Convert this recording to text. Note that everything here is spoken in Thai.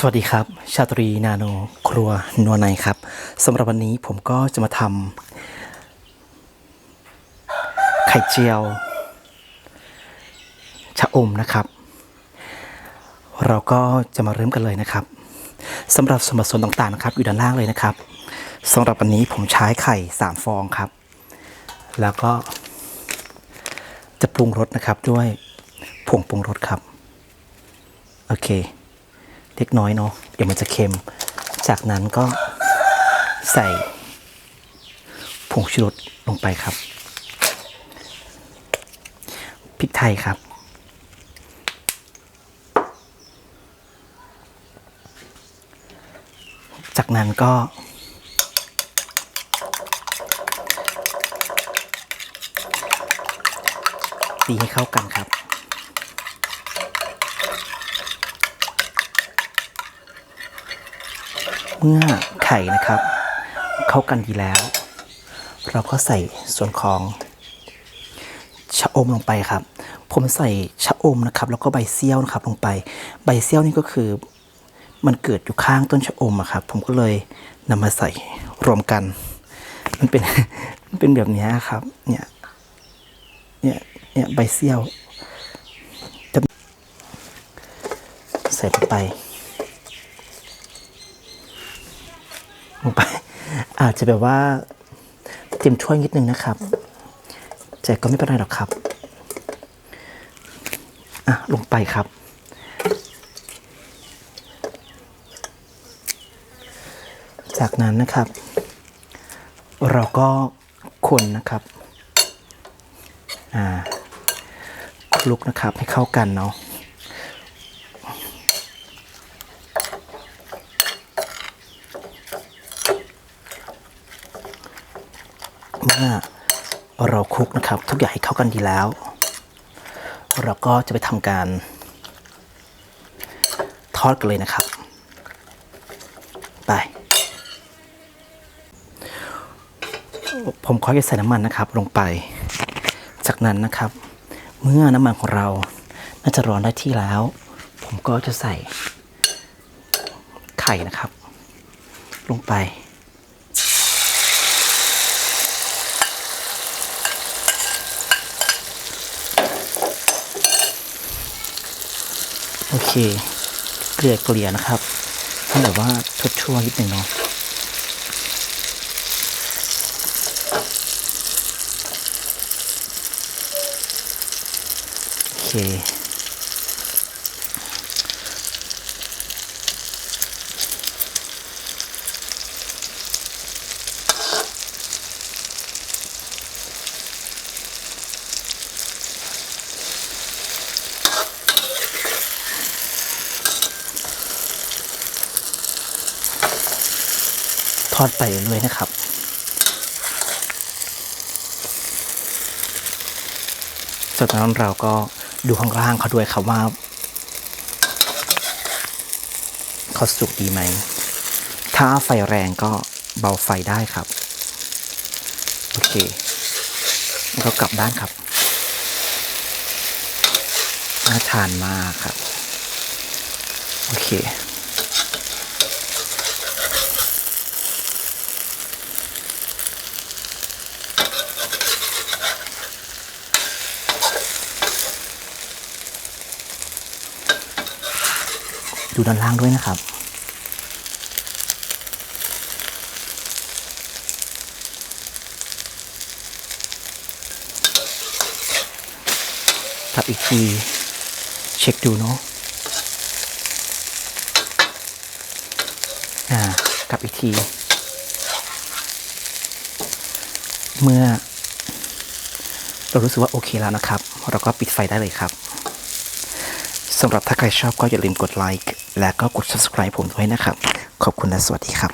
สวัสดีครับ ชาตรีนาโนครัวนัวในครับสำหรับวันนี้ผมก็จะมาทำไข่เจียว ชะอมนะครับ เราก็จะมาเริ่มกันเลยนะครับสำหรับส่วนผสมต่างๆนะครับ อยู่ด้านล่างเลยนะครับสำหรับวันนี้ผมใช้ไข่สามฟองครับ แล้วก็จะปรุงรสนะครับด้วยผงปรุงรสครับ โอเค เล็กน้อยเนาะเดี๋ยวมันจะเค็ม จากนั้นก็ใส่ผงชูรสลงไปครับพริกไทยครับ จากนั้นก็ ตีให้เข้ากันครับ เมื่อไข่นะครับ เข้ากันดีแล้ว เราก็ใส่ส่วนของชะอมลงไปครับ ผมใส่ชะอมนะครับ แล้วก็ใบเซี่ยวนะครับลงไป ใบเซี่ยวนี่ก็คือ มันเกิดอยู่ข้างต้นชะอมอะครับ ผมก็เลยนำมาใส่รวมกัน มันเป็นมันเป็นแบบนี้ครับ เนี่ย เนี่ย เนี่ยใบเซี่ยว ใส่ลงไป งไป อาจจะแบบว่าเตรียมช่วยนิดนึงนะครับแต่ก็ไม่เป็นไรหรอกครับ อะ ลงไปครับ จากนั้นนะครับ เราก็คนนะครับ อ่าคลุกนะครับให้เข้ากันเนาะ เมื่อเราคลุกนะครับ ทุกอย่างให้เข้ากันดีแล้ว เราก็จะไปทำการ ทอดกันเลยนะครับ ไป ผมขอจะใส่น้ำมันนะครับลงไป จากนั้นนะครับ เมื่อน้ำมันของเรา น่าจะร้อนได้ที่แล้ว ผมก็จะใส่ไข่นะครับ ลงไป โอเค เกลี่ยเกลี่ยนะครับให้แบบว่าทั่วๆนิดหนึ่งเนาะโอเค อดไปเรื่อยนะครับ จากนั้นเราก็ดูข้างล่างเขาด้วยครับว่าเขาสุกดีไหม ถ้าไฟแรงก็เบาไฟได้ครับ โอเคแล้วก็กลับด้านครับน่าทานมากครับ โอเค ดูด้านล่างด้วยนะครับกลับอีกที เช็คดูเนาะอ่ากลับอีกที เมื่อ เรารู้สึกว่าโอเคแล้วนะครับ เราก็ปิดไฟได้เลยครับ สำหรับถ้าใครชอบก็อย่าลืมกดไลค์และก็กด subscribe ผมด้วยนะครับ ขอบคุณและสวัสดีครับ